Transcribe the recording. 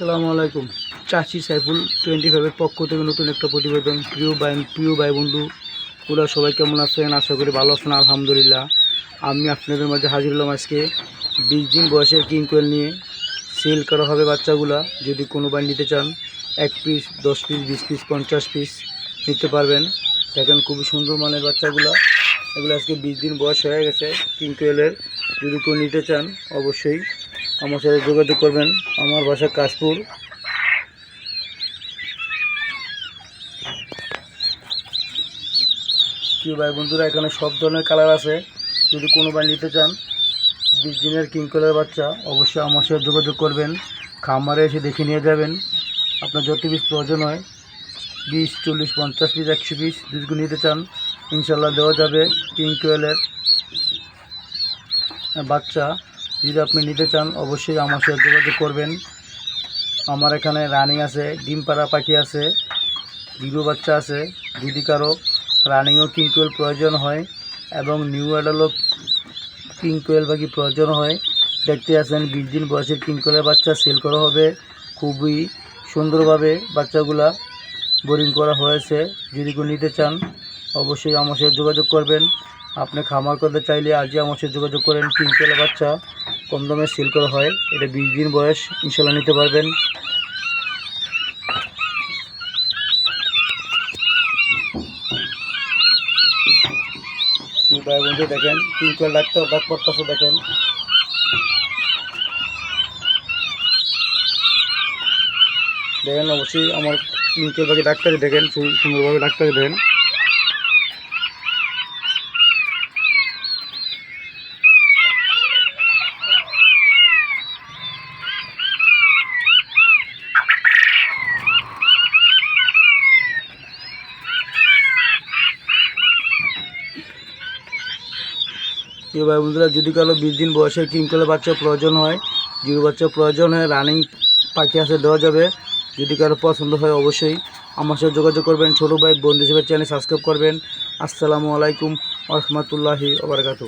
আসসালামু আলাইকুম। চাচি সাইফুল টোয়েন্টি ফাইভের পক্ষ থেকে নতুন একটা প্রতিবেদন। প্রিয় ভাই প্রিয় ভাই বন্ধু, ওরা সবাই কেমন আছেন? আশা করি ভালো আছেন, আলহামদুলিল্লাহ। আমি আপনাদের মাঝে হাজির হলাম আজকে বিশ দিন বয়সের কিং কোয়েল নিয়ে। সেল করা হবে বাচ্চাগুলা। যদি কোনো ভাই নিতে চান, এক পিস দশ পিস বিশ পিস পঞ্চাশ পিস নিতে পারবেন। দেখেন খুবই সুন্দর মানের বাচ্চাগুলা। এগুলো আজকে বিশ দিন বয়স হয়ে গেছে কিং কোয়েলের। যদি কেউ নিতে চান, অবশ্যই আমার সাথে যোগাযোগ করবেন। আমার বাসা কাশপুর। কি ভাই বন্ধুরা, এখানে সব ধরনের কালার আছে। যদি কোনো ভাই নিতে চান, বিশ দিনের কিং কালার বাচ্চা, অবশ্যই আমার সাথে যোগাযোগ করবেন। খামারে এসে দেখে নিয়ে যাবেন। আপনার যত পিস প্রয়োজন হয়, বিশ, চল্লিশ, পঞ্চাশ পিস, একশো পিস যদি নিতে চান ইনশাল্লাহ দেওয়া যাবে কিং কোয়েলের বাচ্চা। যদি আপনি নিতে চান, অবশ্যই আমার সাথে যোগাযোগ করবেন। আমার এখানে রানিং আছে ডিম পাড়া পাখি আছে বিলু বাচ্চা আছে যদি কারও। রানিংও কিংকুয়েল প্রয়োজন হয় এবং নিউ অ্যাডালও কিংকুয়েল পাখি প্রয়োজন হয়। দেখতে আসেন বিশ দিন বয়সের কিংকুয়েলের বাচ্চা সেল করা হবে। খুবই সুন্দরভাবে বাচ্চাগুলা বোরিং করা হয়েছে। যদি কেউ নিতে চান অবশ্যই আমার সাথে যোগাযোগ করবেন। আপনি খামার করতে চাইলে আজই আমার সাথে যোগাযোগ করেন। তিন কিংকুয়েলের বাচ্চা, কম দামে সেল করা হয়। এটা বিশ দিন বয়স ইনশাল্লাহ নিতে পারবেন। বন্ধু দেখেন কিংকুয়েল ডাক্তার ডাক পড়তেছে দেখেন। দেখেন অবশ্যই আমার কিংকুয়েল বাকি ডাক্তারই দেখেন, সুন্দরভাবে ডাক্তারই দেখেন। এই ভাই বন্ধুরা যদি কারও বিশ দিন বয়সে কিংকলের বাচ্চা প্রয়োজন হয় জিরো বাচ্চা প্রয়োজন হয় রানিং পাখি আছে, দেওয়া যাবে। যদি কারও পছন্দ হয়, অবশ্যই আমার সাথে যোগাযোগ করবেন। ছোটো ভাই, বন্ধু হিসেবে চ্যানেল সাবস্ক্রাইব করবেন। আসসালামু আলাইকুম রহমতুল্লাহি ওবরাকাতু